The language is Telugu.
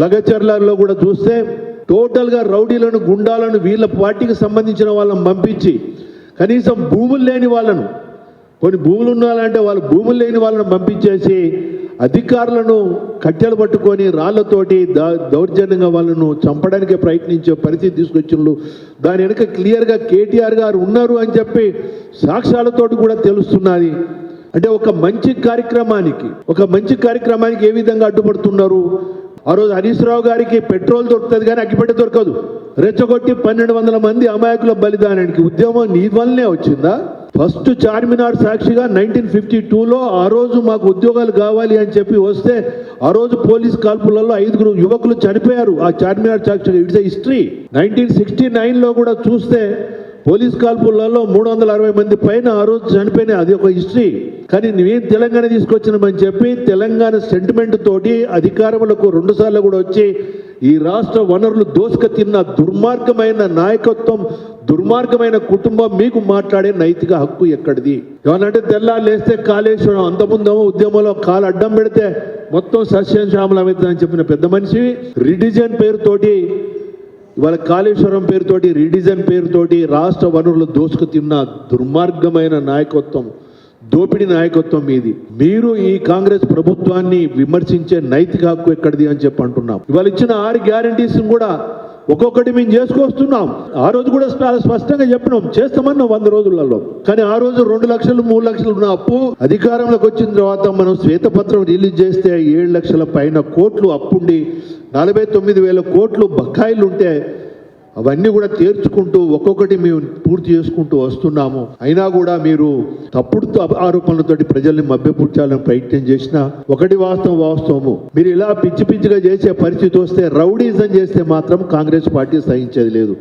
లగచర్లలో కూడా చూస్తే టోటల్గా రౌడీలను గుండాలను వీళ్ళ పార్టీకి సంబంధించిన వాళ్ళని పంపించి కనీసం భూములు లేని వాళ్ళను కొన్ని భూములు ఉన్నాలంటే వాళ్ళు భూములు లేని వాళ్ళని పంపించేసి అధికారులను కట్టెలు పట్టుకొని రాళ్ళతోటి దౌర్జన్యంగా వాళ్ళను చంపడానికి ప్రయత్నించే పరిస్థితి తీసుకొచ్చిండ్రు. దాని వెనుక క్లియర్గా కేటీఆర్ గారు ఉన్నారు అని చెప్పి సాక్ష్యాలతోటి కూడా తెలుస్తున్నది. అంటే ఒక మంచి కార్యక్రమానికి ఒక మంచి కార్యక్రమానికి ఏ విధంగా అడ్డుపడుతున్నారు? ఆ రోజు హరీష్ రావు గారికి పెట్రోల్ దొరుకుతుంది కానీ అగ్గిపెట్టె దొరకదు. రెచ్చగొట్టి పన్నెండు వందల మంది అమాయకుల బలిదానానికి ఉద్యమం నీ వల్లనే వచ్చిందా? ఫస్ట్ చార్మినార్ సాక్షిగా నైన్టీన్ ఫిఫ్టీ టూలో ఆ రోజు మాకు ఉద్యోగాలు కావాలి అని చెప్పి వస్తే ఆ రోజు పోలీస్ కాల్పులలో ఐదుగురు యువకులు చనిపోయారు. ఆ చార్మినార్ సాక్షిగా ఇట్స్ హిస్టరీ. నైన్టీన్ సిక్స్టీ నైన్లో కూడా చూస్తే పోలీస్ కాల్పులలో మూడు వందల అరవై మంది పైన ఆ రోజు చనిపోయినాయి అది ఒక హిస్టరీ. కానీ నువ్వేం తెలంగాణ తీసుకొచ్చినామని చెప్పి తెలంగాణ సెంటిమెంట్ తోటి అధికారములకు రెండు సార్లు కూడా వచ్చి ఈ రాష్ట్ర వనరులు దోసుక తిన్న దుర్మార్గమైన నాయకత్వం దుర్మార్గమైన కుటుంబం మీకు మాట్లాడే నైతిక హక్కు ఎక్కడిది? ఏమనంటే తెల్లారు లేస్తే కాళేశ్వరం అంతకుముందేమో ఉద్యమంలో కాలు అడ్డం పెడితే మొత్తం సస్యం శ్యామలమవుతుందని చెప్పిన పెద్ద మనిషి రిడిజన్ పేరుతోటి ఇవాళ కాళేశ్వరం పేరుతోటి రీడిజన్ పేరుతోటి రాష్ట్ర వనరులు దోసుకు తిన్న దుర్మార్గమైన నాయకత్వం దోపిడీ నాయకత్వం మీది. మీరు ఈ కాంగ్రెస్ ప్రభుత్వాన్ని విమర్శించే నైతిక హక్కు ఎక్కడిది అని చెప్పి అంటున్నాం. ఇవాళ ఇచ్చిన ఆరు గ్యారంటీస్ కూడా ఒక్కొక్కటి మేము చేసుకొస్తున్నాం. ఆ రోజు కూడా స్పష్టంగా చెప్పినాం. చేస్తామన్నాం వంద రోజులలో. కానీ ఆ రోజు రెండు లక్షలు మూడు లక్షలు ఉన్న అప్పు అధికారంలోకి వచ్చిన తర్వాత మనం శ్వేతపత్రం రిలీజ్ చేస్తే ఏడు లక్షల పైన కోట్లు అప్పుండి నలభై తొమ్మిది వేల కోట్లు బకాయిలు ఉంటే అవన్నీ కూడా తీర్చుకుంటూ ఒక్కొక్కటి మేము పూర్తి చేసుకుంటూ వస్తున్నాము. అయినా కూడా మీరు తప్పుడు త- ఆరోపణలతోటి ప్రజల్ని మభ్యపుచ్చాలని ప్రయత్నం చేసిన ఒకటి వాస్తవం వాస్తవము. మీరు ఇలా పిచ్చి పిచ్చిగా చేసే పరిస్థితి వస్తే రౌడీజం చేస్తే మాత్రం కాంగ్రెస్ పార్టీ సహించేది లేదు.